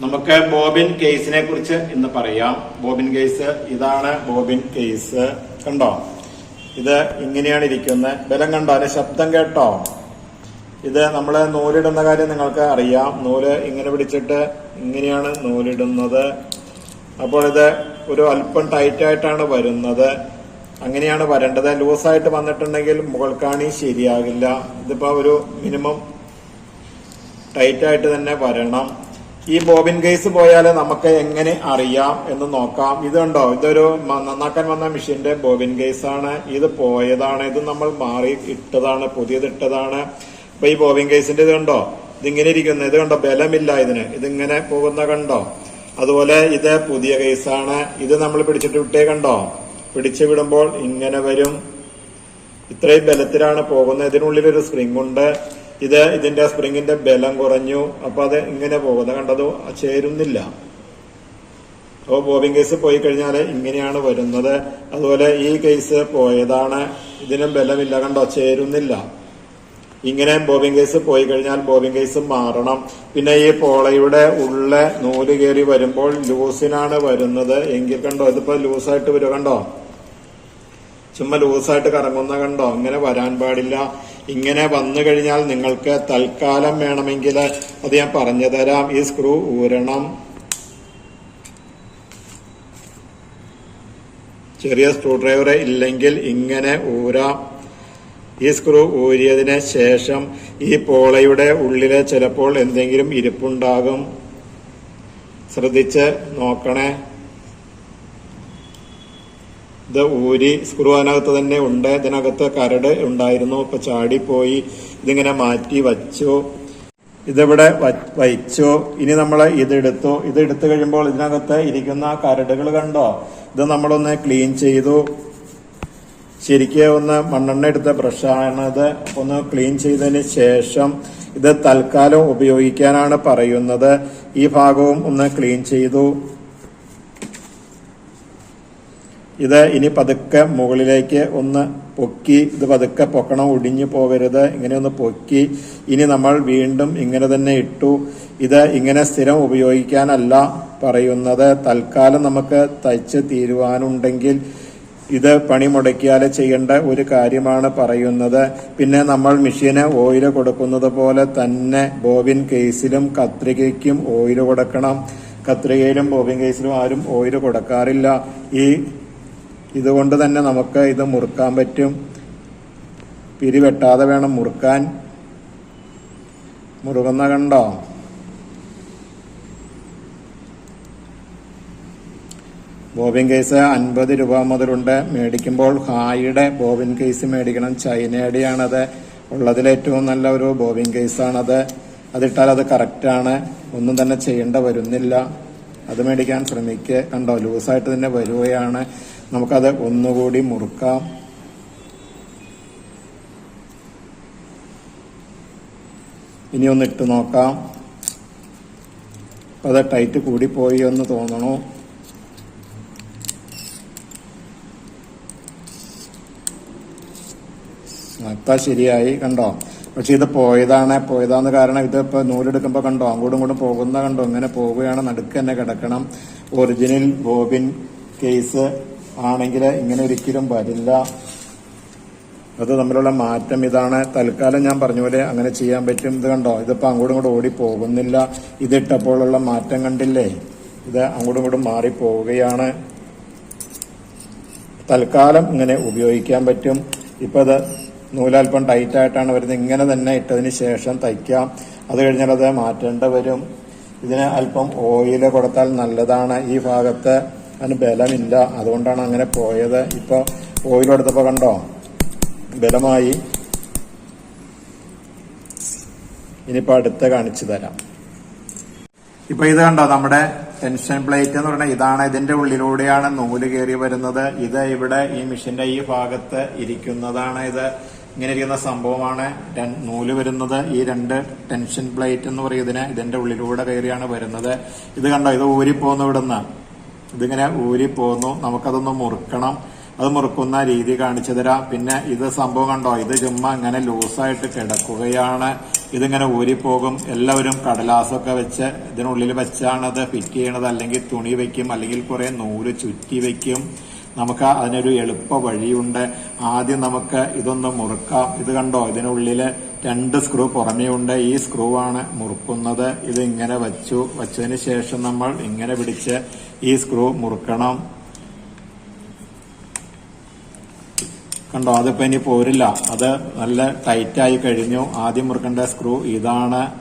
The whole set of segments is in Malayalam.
നമുക്ക് ബോബിൻ കേസിനെ കുറിച്ച് ഇന്ന് പറയാം. ബോബിൻ കേസ് ഇതാണ് ബോബിൻ കേസ്. കണ്ടോ? ഇത് ഇങ്ങനെയാണ് ഇരിക്കുന്നത് ബലം കണ്ടോ? അതിന്റെ ശബ്ദം കേട്ടോ? ഇത് നമ്മൾ നൂലിടുന്ന കാര്യം നിങ്ങൾക്ക് അറിയാം. നൂൽ ഇങ്ങനെ പിടിച്ചിട്ട് ഇങ്ങനെയാണ് നൂലിടുന്നത്. അപ്പോൾ ഇത് ഒരു അല്പം ടൈറ്റ് ആയിട്ടാണ് വരുന്നത്. അങ്ങനെയാണ് വരേണ്ടത്. ലൂസായിട്ട് വന്നിട്ടുണ്ടെങ്കിൽ മുകൾക്കാണി ശരിയാകില്ല. ഇതിപ്പോ ഒരു മിനിമം ടൈറ്റായിട്ട് തന്നെ വരണം. ഈ ബോബിൻ കേസ് പോയാൽ നമുക്ക് എങ്ങനെ അറിയാം എന്ന് നോക്കാം. ഇതുണ്ടോ ഇതൊരു നന്നാക്കാൻ വന്ന മെഷീന്റെ ബോബിൻ കേസ് ആണ് ഇത് പോയതാണ്. ഇത് നമ്മൾ മാറി ഇട്ടതാണ് പുതിയത് ഇട്ടതാണ്. അപ്പൊ ഈ ബോബിൻ കേസിന്റെ ഇത് കണ്ടോ? ഇതിങ്ങനെ ഇരിക്കുന്നു. ഇത് കണ്ടോ? ബലമില്ല ഇതിന്. ഇതിങ്ങനെ പോകുന്ന കണ്ടോ? അതുപോലെ ഇത് പുതിയ കേസാണ് ഇത് നമ്മൾ പിടിച്ചിട്ട് വിട്ടേ കണ്ടോ? പിടിച്ചു വിടുമ്പോൾ ഇങ്ങനെ വരും. ഇത്രയും ബലത്തിലാണ് പോകുന്നത്. ഇതിനുള്ളിൽ ഒരു സ്പ്രിംഗ് ഉണ്ട്. ഇത് ഇതിന്റെ സ്പ്രിങ്ങിന്റെ ബലം കുറഞ്ഞു. അപ്പൊ അത് ഇങ്ങനെ പോകുന്നത് കണ്ടത് ചേരുന്നില്ല. അപ്പോൾ ബോബിംഗ് കേസ് പോയി കഴിഞ്ഞാൽ ഇങ്ങനെയാണ് വരുന്നത്. അതുപോലെ ഈ കേസ് പോയതാണ്. ഇതിനും ബലമില്ല കണ്ടോ? ചേരുന്നില്ല. ഇങ്ങനെ ബോബിംഗ് കേസ് പോയി കഴിഞ്ഞാൽ ബോബിംഗ് കേസ് മാറണം. പിന്നെ ഈ പോളയുടെ ഉള്ള നൂൽ കയറി വരുമ്പോൾ ലൂസിനാണ് വരുന്നത്. എങ്കിൽ കണ്ടോ? ഇതിപ്പോ ലൂസായിട്ട് വരും കണ്ടോ? ചുമ്മാ ലൂസായിട്ട് കറങ്ങുന്ന കണ്ടോ? ഇങ്ങനെ വരാൻ പാടില്ല. ഇങ്ങനെ വന്നു കഴിഞ്ഞാൽ നിങ്ങൾക്ക് തൽക്കാലം വേണമെങ്കിൽ അത് ഞാൻ പറഞ്ഞു തരാം. ഈ സ്ക്രൂ ഊരണം. ചെറിയ സ്ക്രൂ ഡ്രൈവർ ഇല്ലെങ്കിൽ ഇങ്ങനെ ഊരാം. ഈ സ്ക്രൂ ഊരിയതിന് ശേഷം ഈ പോളയുടെ ഉള്ളിൽ ചിലപ്പോൾ എന്തെങ്കിലും ഇരിപ്പുണ്ടാകും. ശ്രദ്ധിച്ച് നോക്കണേ. ഇത് ഊരി സ്ക്രൂ തന്നെ ഉണ്ട്. ഇതിനകത്ത് കരട് ഉണ്ടായിരുന്നു. ഇപ്പൊ ചാടിപ്പോയി. ഇതിങ്ങനെ മാറ്റി വച്ചു. ഇതിവിടെ വ- വച്ചു ഇനി നമ്മൾ ഇതെടുത്തു. ഇത് എടുത്തു കഴിയുമ്പോൾ ഇതിനകത്ത് ഇരിക്കുന്ന കരടുകൾ കണ്ടോ? ഇത് നമ്മളൊന്ന് ക്ലീൻ ചെയ്തു. ശരിക്ക് ഒന്ന് മണ്ണെണ്ണ എടുത്ത ബ്രഷാണിത്. ഒന്ന് ക്ലീൻ ചെയ്തതിന് ശേഷം ഇത് തൽക്കാലം ഉപയോഗിക്കാനാണ് പറയുന്നത്. ഈ ഭാഗവും ഒന്ന് ക്ലീൻ ചെയ്തു. ഇത് ഇനി പതുക്കെ മുകളിലേക്ക് ഒന്ന് പൊക്കി ഇത് പതുക്കെ പൊക്കണം ഒടിഞ്ഞു പോകരുത് ഇങ്ങനെ ഒന്ന് പൊക്കി. ഇനി നമ്മൾ വീണ്ടും ഇങ്ങനെ തന്നെ ഇട്ടു. ഇത് ഇങ്ങനെ സ്ഥിരം ഉപയോഗിക്കാനല്ല പറയുന്നത്. തൽക്കാലം നമുക്ക് തയ്ച്ച് തീരുവാനുണ്ടെങ്കിൽ ഇത് പണി മുടക്കിയാൽ ചെയ്യേണ്ട ഒരു കാര്യമാണ് പറയുന്നത്. പിന്നെ നമ്മൾ മെഷീന് ഓയിൽ കൊടുക്കുന്നത് പോലെ തന്നെ ബോബിൻ കേസിലും കത്രികയ്ക്കും ഓയിൽ കൊടുക്കണം. കത്രികയിലും ബോബിൻ കേസിലും ആരും ഓയിൽ കൊടുക്കാറില്ല. ഈ ഇതുകൊണ്ട് തന്നെ നമുക്ക് ഇത് മുറുക്കാൻ പറ്റും. പിരിവെട്ടാതെ വേണം മുറുക്കാൻ. മുറുകുന്ന കണ്ടോ? ബോബിൻ കേസ് അൻപത് രൂപ മുതലുണ്ട്. മേടിക്കുമ്പോൾ ഹായുടെ ബോബിൻ കേസ് മേടിക്കണം. ചൈനയുടെയാണത്. ഉള്ളതിൽ ഏറ്റവും നല്ല ഒരു ബോബിൻ കേസാണത്. അതിട്ടാൽ അത് കറക്റ്റാണ്. ഒന്നും തന്നെ ചെയ്യേണ്ട വരുന്നില്ല. അത് മേടിക്കാൻ ശ്രമിക്കുക കണ്ടോ? ലൂസായിട്ട് തന്നെ വരികയാണ്. നമുക്കത് ഒന്നുകൂടി മുറുക്കാം. ഇനി ഒന്ന് ഇട്ട് നോക്കാം. അത് ടൈറ്റ് കൂടിപ്പോയി എന്ന് തോന്നണു. ഇപ്പം ശരിയായി കണ്ടോ? പക്ഷെ ഇത് പോയതാണ് പോയതാന്ന് കാരണം ഇത് ഇപ്പൊ നൂലെടുക്കുമ്പോ കണ്ടോ അങ്ങോട്ടും ഇങ്ങോട്ടും പോകുന്ന കണ്ടോ ഇങ്ങനെ പോവുകയാണ് നടുക്ക് തന്നെ കിടക്കണം. ഒറിജിനൽ ബോബിൻ കേസ് ആണെങ്കിൽ ഇങ്ങനെ ഒരിക്കലും വരില്ല. അത് തമ്മിലുള്ള മാറ്റം ഇതാണ്. തൽക്കാലം ഞാൻ പറഞ്ഞ പോലെ അങ്ങനെ ചെയ്യാൻ പറ്റും. ഇത് കണ്ടോ? ഇതിപ്പോ അങ്ങോട്ടും ഇങ്ങോട്ടും ഓടി പോകുന്നില്ല. ഇതിട്ടപ്പോഴുള്ള മാറ്റം കണ്ടില്ലേ? ഇത് അങ്ങോട്ടും ഇങ്ങോട്ടും മാറി പോവുകയാണ് തൽക്കാലം ഇങ്ങനെ ഉപയോഗിക്കാൻ പറ്റും. ഇപ്പൊ അത് നൂലൽപ്പം ടൈറ്റ് ആയിട്ടാണ് വരുന്നത്. ഇങ്ങനെ തന്നെ ഇട്ടതിന് ശേഷം തയ്ക്കാം. അത് കഴിഞ്ഞാൽ അത് മാറ്റേണ്ട വരും. ഇതിന് അല്പം ഓയിൽ കൊടുത്താൽ നല്ലതാണ്. ഈ ഭാഗത്ത് അതിന് ബലമില്ല. അതുകൊണ്ടാണ് അങ്ങനെ പോയത്. ഇപ്പൊ ഓയിലെടുത്തപ്പോൾ കണ്ടോ? ബലമായി. ഇനിയിപ്പോ അടുത്ത കാണിച്ചു തരാം. ഇപ്പൊ ഇത് കണ്ടോ? നമ്മുടെ ടെൻഷൻ പ്ലേറ്റ് എന്ന് പറഞ്ഞാൽ ഇതാണ്. ഇതിന്റെ ഉള്ളിലൂടെയാണ് നൂൽ കയറി വരുന്നത്. ഇത് ഇവിടെ ഈ മെഷീന്റെ ഈ ഭാഗത്ത് ഇരിക്കുന്നതാണ് ഇത്. ഇങ്ങനെ ഇരിക്കുന്ന സംഭവമാണ് നൂൽ വരുന്നത്. ഈ രണ്ട് ടെൻഷൻ പ്ലേറ്റ് എന്ന് പറയുന്നതിന് ഇതിന്റെ ഉള്ളിലൂടെ കയറിയാണ് വരുന്നത്. ഇത് കണ്ടോ? ഇത് ഊരിപ്പോന്നു ഇവിടുന്ന്. ഇതിങ്ങനെ ഊരിപ്പോന്നു നമുക്കതൊന്ന് മുറുക്കണം. അത് മുറുക്കുന്ന രീതി കാണിച്ചു തരാം. പിന്നെ ഇത് സംഭവം കണ്ടോ? ഇത് ചുമ്മാ ഇങ്ങനെ ലൂസായിട്ട് കിടക്കുകയാണ്. ഇതിങ്ങനെ ഊരിപ്പോകും എല്ലാവരും കടലാസൊക്കെ വെച്ച് ഇതിനുള്ളിൽ വെച്ചാണ് അത് ഫിറ്റ് ചെയ്യണത്. അല്ലെങ്കിൽ തുണി വയ്ക്കും അല്ലെങ്കിൽ കുറെ നൂൽ ചുറ്റി വയ്ക്കും നമുക്ക് അതിനൊരു എളുപ്പ വഴിയുണ്ട്. ആദ്യം നമുക്ക് ഇതൊന്ന് മുറുക്കാം. ഇത് കണ്ടോ? ഇതിനുള്ളിൽ രണ്ട് സ്ക്രൂ പുറമേ ഉണ്ട്. ഈ സ്ക്രൂ ആണ് മുറുക്കുന്നത്. ഇത് ഇങ്ങനെ വച്ചു. വച്ചതിന് ശേഷം നമ്മൾ ഇങ്ങനെ പിടിച്ച് ഈ സ്ക്രൂ മുറുക്കണം. കണ്ടോ? അതിപ്പോ ഇനി പോരില്ല. അത് നല്ല ടൈറ്റായി കഴിഞ്ഞു. ആദ്യം മുറുക്കേണ്ട സ്ക്രൂ ഇതാണ്.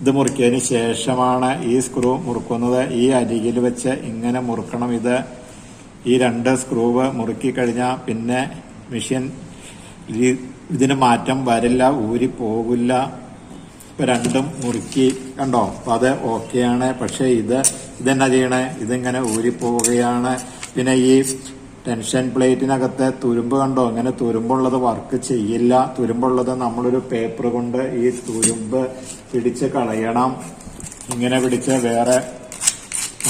ഇത് മുറുക്കിയതിന് ശേഷമാണ് ഈ സ്ക്രൂ മുറുക്കുന്നത്. ഈ അരികിൽ വെച്ച് ഇങ്ങനെ മുറുക്കണം ഇത്. ഈ രണ്ട് സ്ക്രൂവ് മുറുക്കി കഴിഞ്ഞാൽ പിന്നെ മെഷീൻ ഇതിന് മാറ്റം വരില്ല ഊരി പോകില്ല ഇപ്പൊ രണ്ടും മുറുക്കി കണ്ടോ? അപ്പൊ അത് ഓക്കെയാണ്. പക്ഷെ ഇത് ഇതെന്നാ ചെയ്യണേ? ഇതിങ്ങനെ ഊരി പോവുകയാണ്. പിന്നെ ഈ ടെൻഷൻ പ്ലേറ്റിനകത്തെ തുരുമ്പ് കണ്ടോ? ഇങ്ങനെ തുരുമ്പുള്ളത് വർക്ക് ചെയ്യില്ല. തുരുമ്പുള്ളത് നമ്മളൊരു പേപ്പർ കൊണ്ട് ഈ തുരുമ്പ് പിടിച്ച് കളയണം. ഇങ്ങനെ പിടിച്ച് വേറെ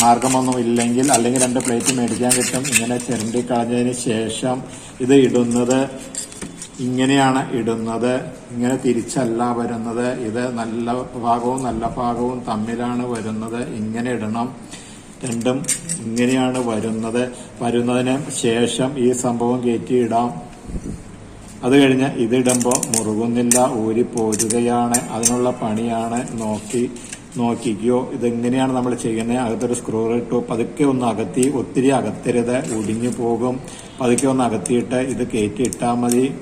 മാർഗമൊന്നും ഇല്ലെങ്കിൽ അല്ലെങ്കിൽ രണ്ട് പ്ലേറ്റ് മേടിക്കാൻ കിട്ടും. ഇങ്ങനെ ചിരണ്ടി കളഞ്ഞതിന് ശേഷം ഇത് ഇടുന്നത് ഇങ്ങനെയാണ് ഇടുന്നത്. ഇങ്ങനെ തിരിച്ചല്ല വരുന്നത്. ഇത് നല്ല ഭാഗവും നല്ല ഭാഗവും തമ്മിലാണ് വരുന്നത്. ഇങ്ങനെ ഇടണം. രണ്ടും ഇങ്ങനെയാണ് വരുന്നത്. വരുന്നതിന് ശേഷം ഈ സംഭവം കയറ്റിയിടാം. അത് കഴിഞ്ഞ് ഇതിടുമ്പോൾ മുറുകുന്നില്ല ഊരി പോരുകയാണ്. അതിനുള്ള പണിയാണ്. നോക്കി നോക്കിക്കോ. ഇതെങ്ങനെയാണ് നമ്മൾ ചെയ്യുന്നത്? അകത്തൊരു സ്ക്രൂ ഇട്ടു. പതുക്കെ ഒന്ന് അകത്തി ഒത്തിരി അകത്തരുത്. ഒടിഞ്ഞു പോകും. പതുക്കെ ഒന്ന് അകത്തിയിട്ട് ഇത് കയറ്റി ഇട്ടാൽ മതി.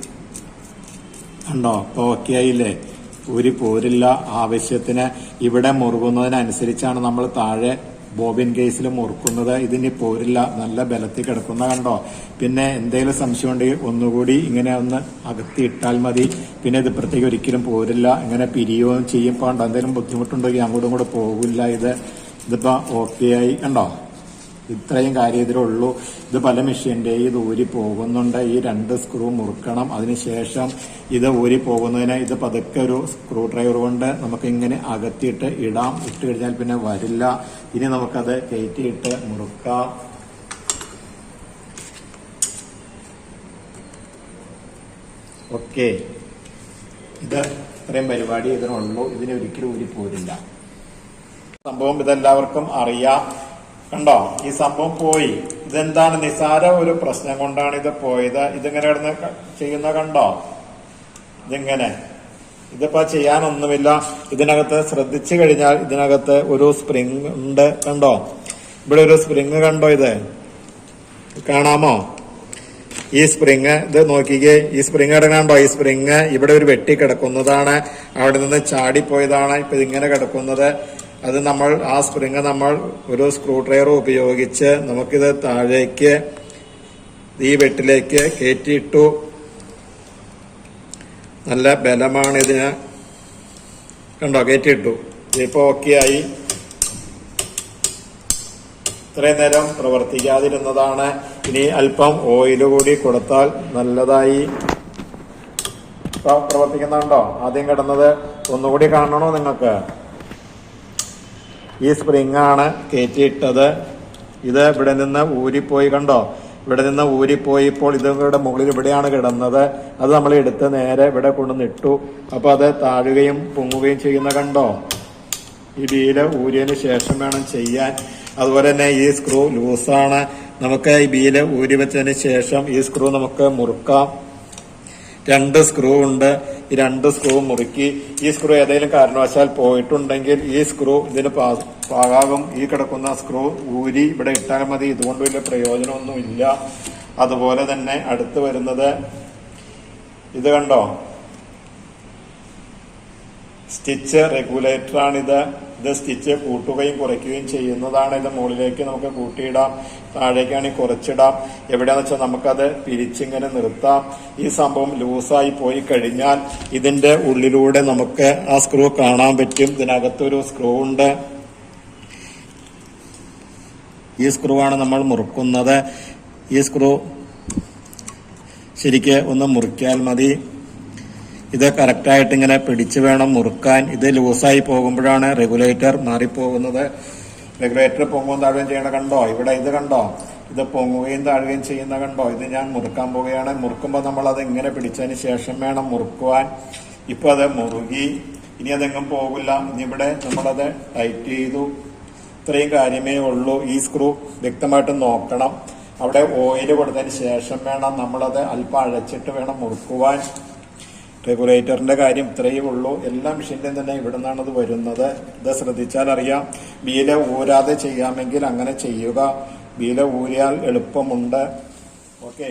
കണ്ടോ അപ്പൊ ഓക്കെ ആയില്ലേ ഒരു പോരില്ല ആവശ്യത്തിന് ഇവിടെ മുറുകുന്നതിനനുസരിച്ചാണ് നമ്മൾ താഴെ ബോബിൻ കേസിൽ മുറുക്കുന്നത്. ഇതിനി പോരില്ല. നല്ല ബലത്തിൽ കിടക്കുന്ന കണ്ടോ? പിന്നെ എന്തെങ്കിലും സംശയം ഉണ്ടെങ്കിൽ ഒന്നുകൂടി ഇങ്ങനെ ഒന്ന് അകത്തി ഇട്ടാൽ മതി. പിന്നെ ഇത് ഇപ്പുറത്തേക്ക് ഒരിക്കലും പോരില്ല. ഇങ്ങനെ പിരിയുകയും ചെയ്യും. പാണ്ട് എന്തെങ്കിലും ബുദ്ധിമുട്ടുണ്ടെങ്കിൽ അങ്ങോട്ടും കൂടെ പോകില്ല. ഇത് ഇതിപ്പോ ഓക്കെ ആയി കണ്ടോ? ഇത്രയും കാര്യത്തിലേ ഉള്ളൂ ഇത് പല മെഷീന്റെയും ഇത് ഊരി പോകുന്നുണ്ട്. ഈ രണ്ട് സ്ക്രൂ മുറുക്കണം. അതിനുശേഷം ഇത് ഊരി പോകുന്നതിന് ഇത് പതുക്കെ ഒരു സ്ക്രൂ ഡ്രൈവർ കൊണ്ട് നമുക്ക് ഇങ്ങനെ അകത്തിയിട്ട് ഇടാം. ഇട്ട് കഴിഞ്ഞാൽ പിന്നെ വരില്ല. ഇനി നമുക്കത് കയറ്റിയിട്ട് മുറുക്കാം. ഓക്കെ. ഇത് ഇത്രയും പരിപാടി ഇതിനുള്ളൂ. ഇതിനൊരിക്കലും ഊരി പോരില്ല. സംഭവം ഇതെല്ലാവർക്കും അറിയാം. കണ്ടോ? ഈ സംഭവം പോയി. ഇതെന്താണ്? നിസാര ഒരു പ്രശ്നം കൊണ്ടാണ് ഇത് പോയത്. ഇതിങ്ങനെ കിടന്ന് ചെയ്യുന്ന കണ്ടോ? ഇതിങ്ങനെ. ഇതിപ്പോ ചെയ്യാനൊന്നുമില്ല. ഇതിനകത്ത് ശ്രദ്ധിച്ചു കഴിഞ്ഞാൽ ഇതിനകത്ത് ഒരു സ്പ്രിങ് ഉണ്ട് കണ്ടോ? ഇവിടെ ഒരു സ്പ്രിങ് കണ്ടോ ഇത്? കാണാമോ? ഈ സ്പ്രിങ് ഇത് നോക്കിക്കേ. ഈ സ്പ്രിങ് കിടക്കണ്ടോ ഈ സ്പ്രിങ് ഇവിടെ ഒരു വെട്ടി കിടക്കുന്നതാണ്. അവിടെ നിന്ന് ചാടിപ്പോയതാണ്. ഇപ്പൊ ഇതിങ്ങനെ കിടക്കുന്നത്. അത് നമ്മൾ ആ സ്പ്രിങ് നമ്മൾ ഒരു സ്ക്രൂ ഡ്രൈവർ ഉപയോഗിച്ച് നമുക്കിത് താഴേക്ക് ഈ വെട്ടിലേക്ക് കയറ്റിയിട്ടു നല്ല ബലമാണ് ഇതിന്. കണ്ടോ കയറ്റിയിട്ടു. ഇപ്പോൾ ഓക്കെ ആയി. ഇത്രയും നേരം പ്രവർത്തിക്കാതിരുന്നതാണ്. ഇനി അല്പം ഓയിൽ കൂടി കൊടുത്താൽ നല്ലതായി. പ്രവർത്തിക്കുന്നുണ്ടോ? ആദ്യം കിടന്നത് ഒന്നുകൂടി കാണണോ നിങ്ങൾക്ക്? ഈ സ്പ്രിങ് ആണ് കയറ്റിയിട്ടത്. ഇത് ഇവിടെ നിന്ന് ഊരിപ്പോയി കണ്ടോ? ഇവിടെ നിന്ന് ഊരിപ്പോയി ഇപ്പോൾ ഇതിവിടെ മുകളിൽ ഇവിടെയാണ് കിടന്നത്. അത് നമ്മൾ എടുത്ത് നേരെ ഇവിടെ കൊണ്ടുവന്നിട്ടു അപ്പൊ അത് താഴുകയും പൊങ്ങുകയും ചെയ്യുന്ന കണ്ടോ? ഈ ബീൽ ഊരിയതിന് ശേഷം വേണം ചെയ്യാൻ. അതുപോലെ തന്നെ ഈ സ്ക്രൂ ലൂസാണ്. നമുക്ക് ഈ ബീൽ ഊരി വെച്ചതിന് ശേഷം ഈ സ്ക്രൂ നമുക്ക് മുറുക്കാം. രണ്ട് സ്ക്രൂ ഉണ്ട്. ഈ രണ്ട് സ്ക്രൂ മുറുക്കി. ഈ സ്ക്രൂ ഏതെങ്കിലും കാരണവശാൽ പോയിട്ടുണ്ടെങ്കിൽ ഈ സ്ക്രൂ ഇതിന് പാകാകും. ഈ കിടക്കുന്ന സ്ക്രൂ ഊരി ഇവിടെ ഇട്ടാൽ മതി. ഇതുകൊണ്ട് വലിയ പ്രയോജനമൊന്നുമില്ല അതുപോലെ തന്നെ അടുത്ത് വരുന്നത് ഇത് കണ്ടോ? സ്റ്റിച്ച് റെഗുലേറ്റർ ആണിത് ഇത് സ്റ്റിച്ച് കൂട്ടുകയും കുറയ്ക്കുകയും ചെയ്യുന്നതാണ് ഇത് മുകളിലേക്ക് നമുക്ക് കൂട്ടിയിടാം താഴേക്കാണെങ്കിൽ കുറച്ചിടാം. എവിടെയാണെന്ന് വെച്ചാൽ നമുക്കത് പിരിച്ചിങ്ങനെ നിർത്താം. ഈ സംഭവം ലൂസായി പോയി കഴിഞ്ഞാൽ ഇതിന്റെ ഉള്ളിലൂടെ നമുക്ക് ആ സ്ക്രൂ കാണാൻ പറ്റും. ഇതിനകത്തൊരു സ്ക്രൂ ഉണ്ട്. ഈ സ്ക്രൂ ആണ് നമ്മൾ മുറുക്കുന്നത്. ഈ സ്ക്രൂ ശരിക്ക് ഒന്ന് മുറിക്കാൽ മതി. ഇത് കറക്റ്റായിട്ട് ഇങ്ങനെ പിടിച്ചു വേണം മുറുക്കാൻ. ഇത് ലൂസായി പോകുമ്പോഴാണ് റെഗുലേറ്റർ മാറിപ്പോകുന്നത്. റെഗുലേറ്റർ പൊങ്ങുകയും താഴുകയും ചെയ്യണ കണ്ടോ? ഇവിടെ ഇത് കണ്ടോ? ഇത് പൊങ്ങുകയും താഴുകയും ചെയ്യുന്ന കണ്ടോ? ഇത് ഞാൻ മുറുക്കാൻ പോവുകയാണ്. മുറുക്കുമ്പോൾ നമ്മൾ അത് ഇങ്ങനെ പിടിച്ചതിന് ശേഷം വേണം മുറുക്കുവാൻ. ഇപ്പൊ അത് മുറുകി. ഇനി അതെങ്ങും പോകില്ല. ഇനിവിടെ നമ്മളത് ടൈറ്റ് ചെയ്തു. ഇത്രയും കാര്യമേ ഉള്ളൂ. ഈ സ്ക്രൂ വ്യക്തമായിട്ട് നോക്കണം. അവിടെ ഓയിൽ കൊടുത്തതിന് ശേഷം വേണം നമ്മളത് അല്പം അഴച്ചിട്ട് വേണം മുറുക്കുവാൻ. റെഗുലേറ്ററിന്റെ കാര്യം ഇത്രയേ ഉള്ളൂ. എല്ലാ മെഷീനിലും തന്നെ ഇവിടെ നിന്നാണ് ഇത് വരുന്നത്. ഇത് ശ്രദ്ധിച്ചാൽ അറിയാം. ബീല ഊരാതെ ചെയ്യാമെങ്കിൽ അങ്ങനെ ചെയ്യുക. ബീല ഊരിയാൽ എളുപ്പമുണ്ട്. ഓക്കെ